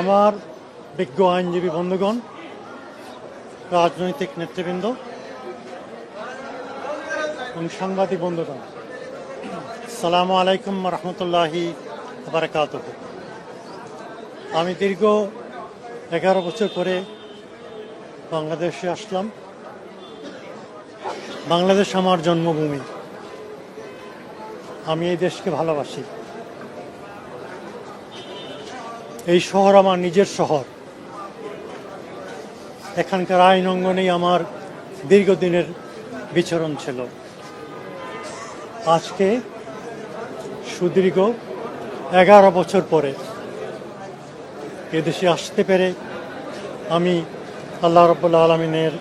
আমার বিজ্ঞ আইনজীবী বন্ধুগণ, রাজনৈতিক নেতৃবৃন্দ, এবং সাংবাদিক বন্ধুগণ সালামু আলাইকুম রহমতুল্লাহি বারাকাত আমি দীর্ঘ এগারো বছর পরে বাংলাদেশে আসলাম। বাংলাদেশ আমার জন্মভূমি। আমি এই দেশকে ভালোবাসি। এই শহর আমার নিজের শহর। এখানকার আইন অঙ্গনেই আমার দীর্ঘদিনের বিচরণ ছিল। আজকে সুদীর্ঘ এগারো বছর পরে এদেশে আসতে পেরে আমি আল্লাহ রব্বুল্লা আলমিনের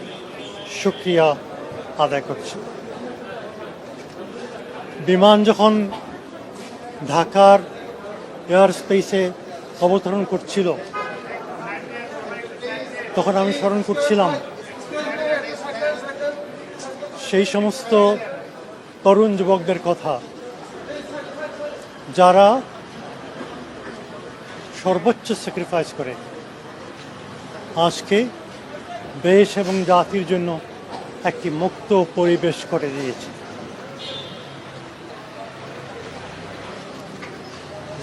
শুক্রিয়া আদায় করছি। বিমান যখন ঢাকার এয়ার স্পেসে অবতরণ করছিল। তখন আমি স্মরণ করছিলাম, সেই সমস্ত তরুণ যুবকদের কথা, যারা সর্বোচ্চ স্যাক্রিফাইস করে। আজকে দেশ এবং জাতির জন্য একটি মুক্ত পরিবেশ করে দিয়েছে।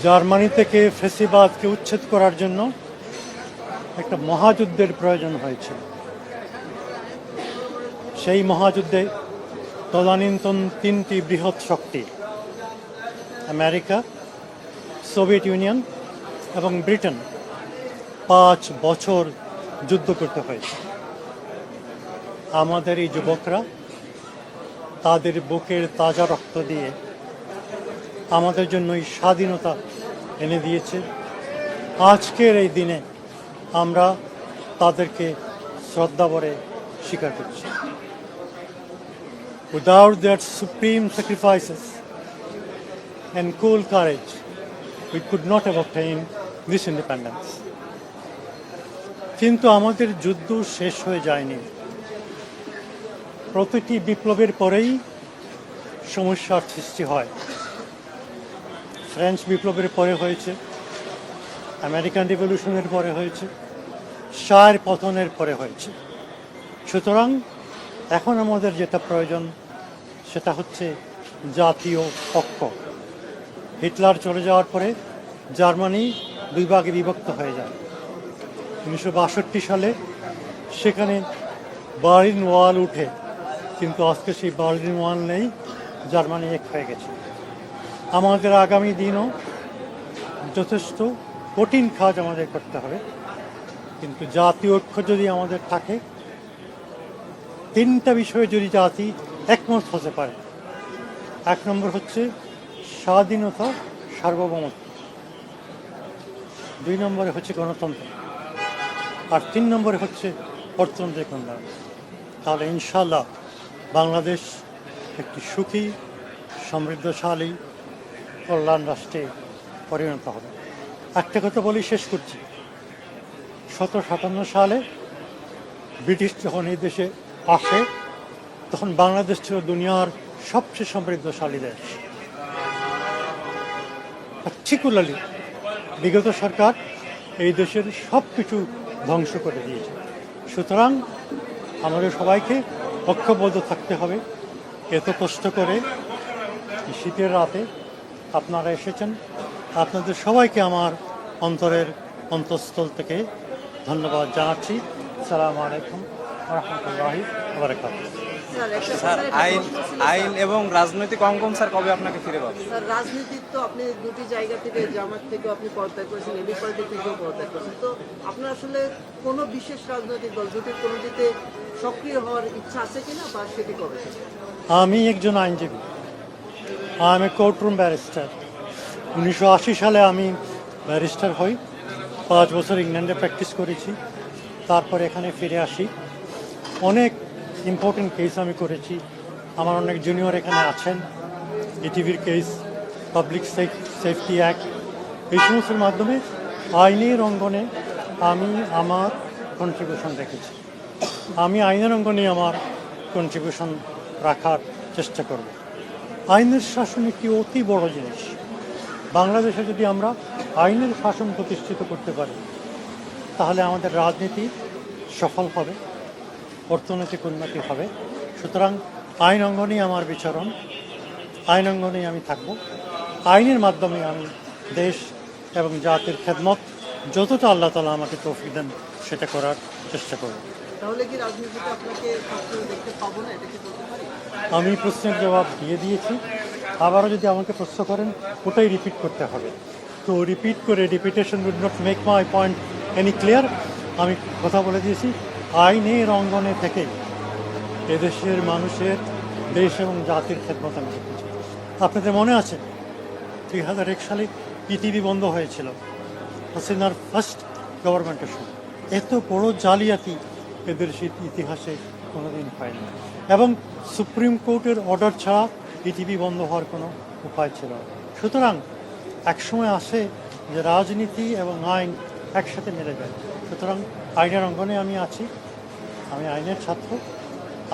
জার্মানি থেকে ফেসিবাদকে উচ্ছেদ করার জন্য একটা মহাযুদ্ধের প্রয়োজন হয়েছিল সেই মহাযুদ্ধে তদানীন্তন তিনটি বৃহৎ শক্তি, আমেরিকা, সোভিয়েত ইউনিয়ন এবং ব্রিটেন, পাঁচ বছর যুদ্ধ করতে হয়েছে। আমাদের এই যুবকরা তাদের বুকের তাজা রক্ত দিয়ে আমাদের জন্য এই স্বাধীনতা এনে দিয়েছে। আজকের এই দিনে আমরা তাদেরকে শ্রদ্ধা ভরে স্বীকার করছি। Without their supreme sacrifices and cool courage, we could not have obtained this independence. কিন্তু আমাদের যুদ্ধ শেষ হয়ে যায়নি। প্রতিটি বিপ্লবের পরেই সমস্যার সৃষ্টি হয়। ফ্রেঞ্চ বিপ্লবের পরে হয়েছে আমেরিকান রিভলিউশনের পরে হয়েছে সার পতনের পরে হয়েছে। সুতরাং এখন আমাদের যেটা প্রয়োজন, সেটা হচ্ছে জাতীয় পক্ষ হিটলার চলে যাওয়ার পরে জার্মানি দুই ভাগে বিভক্ত হয়ে যায়। উনিশশো বাষট্টি সালে সেখানে বার্লিন ওয়াল উঠে, কিন্তু আজকে সেই বার্লিন ওয়াল নেই, জার্মানি এক হয়ে গেছে। আমাদের আগামী দিনও যথেষ্ট কঠিন কাজ আমাদের করতে হবে। কিন্তু জাতীয় ঐক্য যদি আমাদের থাকে, তিনটা বিষয়ে যদি জাতি একমত হতে পারে, এক নম্বর হচ্ছে স্বাধীনতা, সার্বভৌমত্ব। দুই নম্বরে হচ্ছে গণতন্ত্র। আর তিন নম্বরে হচ্ছে অর্থনৈতিক উন্নয়ন তাহলে ইনশাল্লাহ বাংলাদেশ একটি সুখী, সমৃদ্ধশালী কল্যাণ রাষ্ট্রে পরিণত হবে। একটা কথা বলি, শেষ করছি। সতেরো সাতান্ন সালে ব্রিটিশ যখন এই দেশে আসে, তখন বাংলাদেশ ছিল দুনিয়ার সবচেয়ে সমৃদ্ধশালী দেশ। পার্টিকুলারলি বিগত সরকার এই দেশের সব কিছু ধ্বংস করে দিয়েছে। সুতরাং আমাদের সবাইকে ঐক্যবদ্ধ থাকতে হবে। এত কষ্ট করে শীতের রাতে আপনারা এসেছেন। আপনাদের সবাইকে আমার অন্তরের অন্তঃস্থল থেকে ধন্যবাদ জানাচ্ছি। সালাম আলাইকুম রহমতুল্লাহি স্যার আইন আইন এবং রাজনৈতিক অঙ্কন স্যার কবে আপনাকে ফিরে পাবে স্যার রাজনীতির তো আপনি দুটি জায়গা থেকে জামাত থেকেও আপনি পদত্যাগ করেছেন এবি পার্টি থেকেও পদত্যাগ করেছেন। তো আপনার আসলে কোনো বিশেষ রাজনৈতিক দল দুটির কোনোটিতে সক্রিয় হওয়ার ইচ্ছা আছে কিনা বা সেটি কবে? আমি একজন আইনজীবী। আমি কোর্টরুম ব্যারিস্টার উনিশশো আশি সালে আমি ব্যারিস্টার হই। পাঁচ বছর ইংল্যান্ডে প্র্যাকটিস করেছি। তারপর এখানে ফিরে আসি। অনেক ইম্পর্টেন্ট কেস আমি করেছি। আমার অনেক জুনিয়র এখানে আছেন। ইটিভির কেস পাবলিক সেফটি অ্যাক্ট এই সমস্তের মাধ্যমে আইনের অঙ্গনে আমি আমার কন্ট্রিবিউশন রেখেছি। আমি আইনের অঙ্গনে আমার কন্ট্রিবিউশন রাখার চেষ্টা করব। আইনের শাসন একটি অতি বড় জিনিস। বাংলাদেশে যদি আমরা আইনের শাসন প্রতিষ্ঠিত করতে পারি, তাহলে আমাদের রাজনীতি সফল হবে, অর্থনৈতিক উন্নতি হবে। সুতরাং আইন অঙ্গনেই আমার বিচরণ, আইন অঙ্গনেই আমি থাকব। আইনের মাধ্যমে আমি দেশ এবং জাতির খেদমত যতটা আল্লাহ তালা আমাকে তৌফিক দেন সেটা করার চেষ্টা করব। তাহলে কি রাজনীতিতে আপনাকে দেখতে পাবো না? এটা কি আমি প্রশ্নের জবাব দিয়ে দিয়েছি। আবারও যদি আমাকে প্রশ্ন করেন, ওটাই রিপিট করতে হবে। তো রিপিট করে repetition would not make my point any clear আমি কথা বলে দিয়েছি আইনের অঙ্গনে থেকেই এদেশের মানুষের দেশ এবং জাতির খেদমত আমি চাই। আপনাদের মনে আছে, দুই হাজার এক সালে পৃথিবী বন্ধ হয়েছিল, হাসিনার ফার্স্ট গভর্নমেন্টের সময়। এত বড় জালিয়াতি এদের ইতিহাসে কোনোদিন হয়নি। এবং সুপ্রিম কোর্টের অর্ডার ছাড়া পৃথিবী বন্ধ হওয়ার কোনো উপায় ছিল না। সুতরাং একসময় আসে যে রাজনীতি এবং আইন একসাথে মিলে যায়। সুতরাং আইনের অঙ্গনে আমি আছি আমি আইনের ছাত্র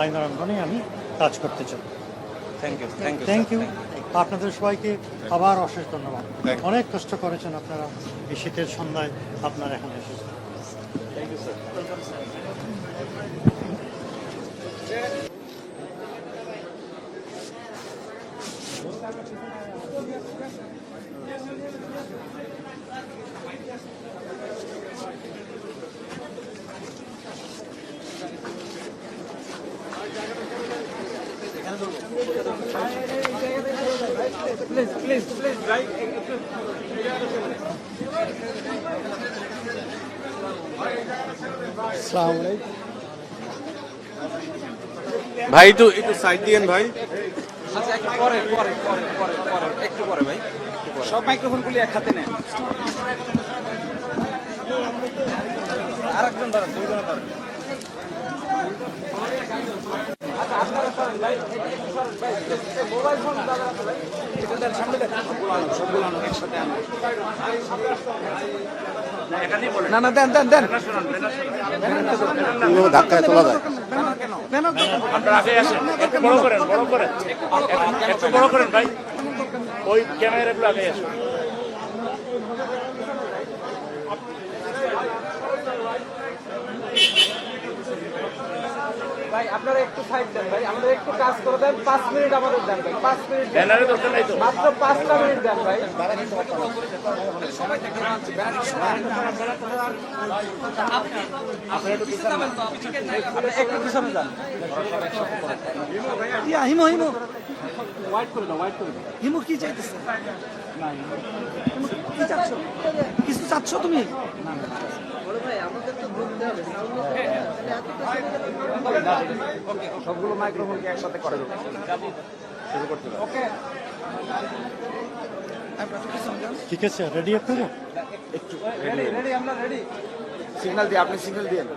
আইনের অঙ্গনে আমি কাজ করতে চাই। Thank you thank you thank you আপনাদের সবাইকে আবার অশেষ ধন্যবাদ। অনেক কষ্ট করেছেন আপনারা এই শীতের সন্ধ্যায় আপনারা এখানে এসেছেন। ভাই একটু একটু সাইড দিয়েন ভাই। আচ্ছা একটু পরে পরে পরে পরে পরে একটু পরে ভাই সব মাইক্রোফোনগুলি এক হাতে নেন। আরেকজন ধরেন দুইজনে ধরেন। না না দেন দেন দেন। ধাক্কায় তোলা যায়। আপনারা আগে আসেন একটু বড় করেন বড় করেন। একটু বড় করেন ভাই। ওই ক্যামেরাগুলো আগে আসুন। ভাই আপনারা একটু সাইড দেন ভাই আমাদের একটু কাজ করে দেন পাঁচ মিনিট আমাদের দেন ভাই পাঁচ মিনিট দেন। ব্যানারে দরকার নাই তো? মাত্র পাঁচটা মিনিট দেন ভাই। আপনি একটু পিছনে যান। হিমো হিমো। হিমো কি চাইতেছে? কি চাচ্ছ? কিছু চাচ্ছ তুমি? বড় ভাই আমাদের তো ঘুরতে হবে সাউন্ড সবগুলো মাইক্রোফোনকে একসাথে করে দেবো? ঠিক আছে রেডি আপনারা? রেডি রেডি আমরা রেডি সিগন্যাল দিয়ে আপনি সিগন্যাল দিয়েন।